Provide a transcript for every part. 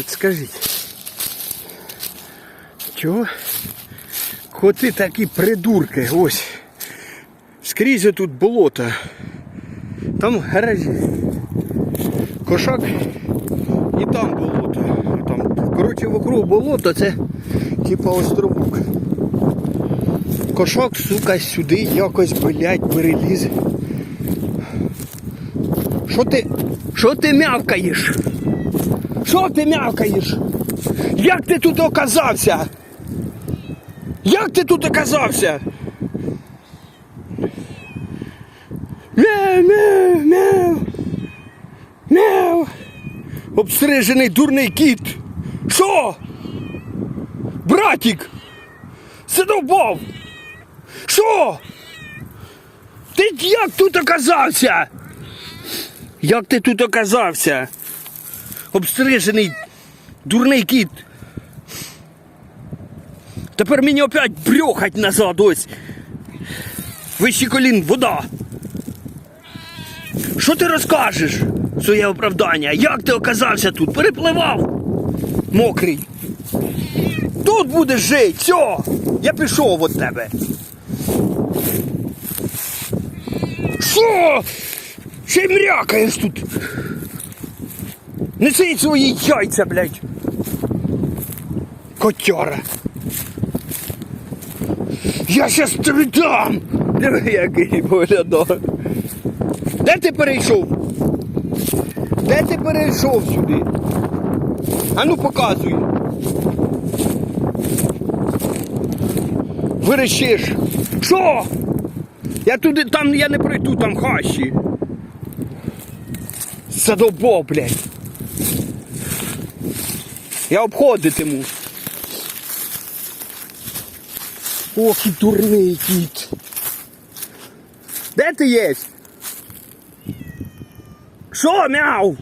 От скажіть. Чого? Коти такі придурки, ось. Скрізь тут болото. Там гаражі. Кошак і там болото. Там, коротше, вокруг болото це типа островок. Кошак, сука, сюди якось, блядь, переліз. Що ти? Що ти мявкаєш? Що ти мявкаєш? Як ти тут оказався? Як ти тут оказався? Мяу, мяу, мяу. Мяу. Обстрижений дурний кіт. Що? Братік! Задовбав! Що? Ти як тут оказався? Як ти тут оказався? Обстрижений дурний кіт. Тепер мені опять брьохать назад ось. Вищий колін, вода. Що ти розкажеш? Своє оправдання. Як ти оказався тут? Перепливав. Мокрий. Тут будеш жити. Все. Я пішов від тебе. Що? Ще й мрякаєш тут. Неси свої яйця, блядь. Котяра. Я щас тобі дам. Диви, який виглядає. Де ти перейшов? Де ти перейшов сюди? Ану показуй. Вирішиш. Що? Я туди, там я не пройду, там хащі. Задовбав, блядь. Я обходитиму. Ох, і дурний кіт. Де ти є? Що, мяу?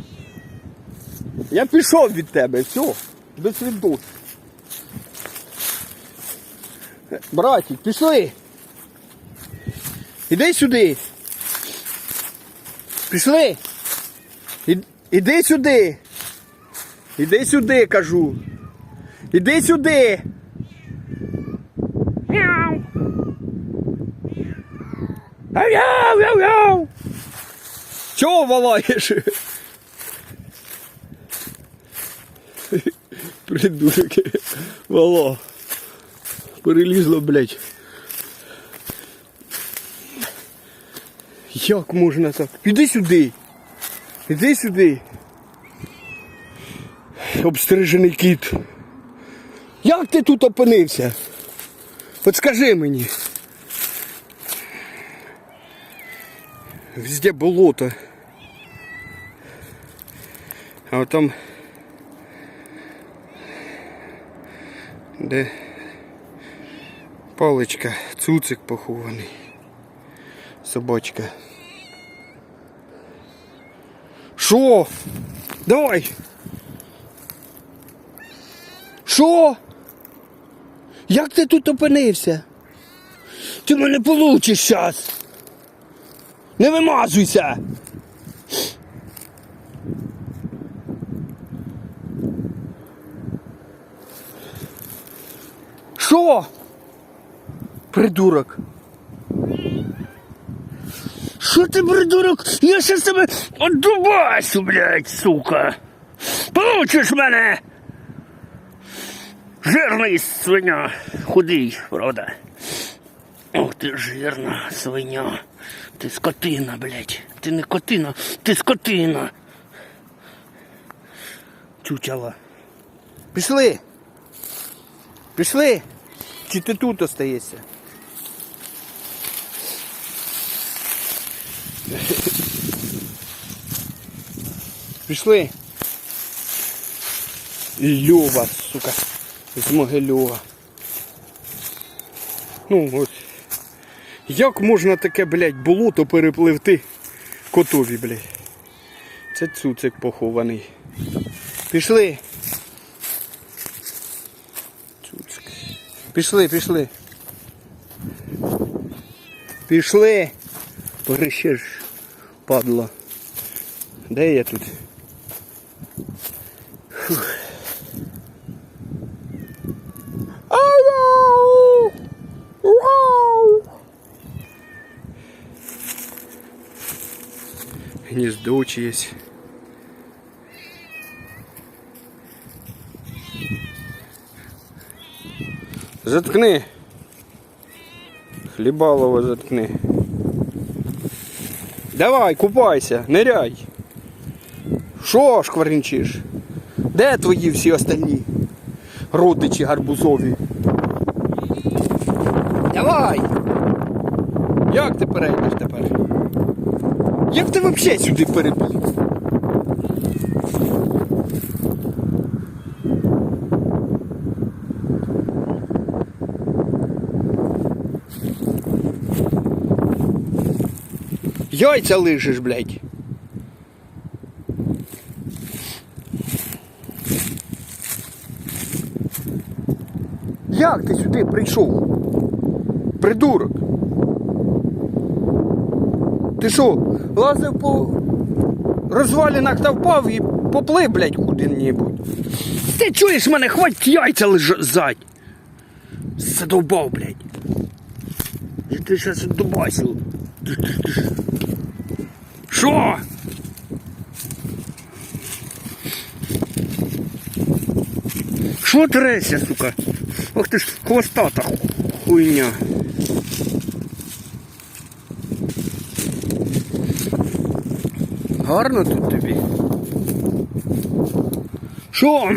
Я пішов від тебе, все, до свідос. Братик, пішли. Іди сюди. Пішли. Іди сюди. Іди сюди, кажу. Іди сюди. Мяу. Ау, ау, ау. Чого волаєш? Придурки. Вало. Перелізло, блядь. Як можна так? Іди сюди. Іди сюди. Обстрижений кіт. Як ти тут опинився? От скажи мені. Везде болото. А от там де паличка, цуцик похований. Собачка. Що? Давай. Що? Як ти тут опинився? Ти мене получиш зараз. Не вимазуйся. Що? Придурок. Що ти, придурок? Я щас тебе отдубасю, блядь, сука. Получиш мене. Жирний свиня. Худий, правда. Ох ти жирна свиня. Ти скотина, блядь. Ти не котина, ти скотина. Чучала. Пішли. Пішли. Чи ти тут остаєшся? Пішли. Льова, сука. З Могильова. Ну от. Як можна таке, блядь, болото перепливти котові, блядь? Це цуцик похований. Пішли. Цуцик. Пішли, пішли. Пішли. Порищеш, падла. Де я тут? Гніздо чиєсь. Заткни. Хлібалово заткни. Давай, купайся, ниряй. Що шкварничиш? Де твої всі остальні? Родичі гарбузові. Давай! Як ти перейдеш тепер? Як ти взагалі сюди переплив? Яйця лижеш, блядь. Як ти сюди прийшов? Придурок. Ти що, лазив по розвалінах та впав і поплив, блядь, куди-небудь. Ти чуєш мене, хвать яйця лежать. Задовбав, блядь. Ти зараз дубасив. Що? Що треся, сука? Ох ти ж хвостата хуйня. Гарно тут тобі. Що?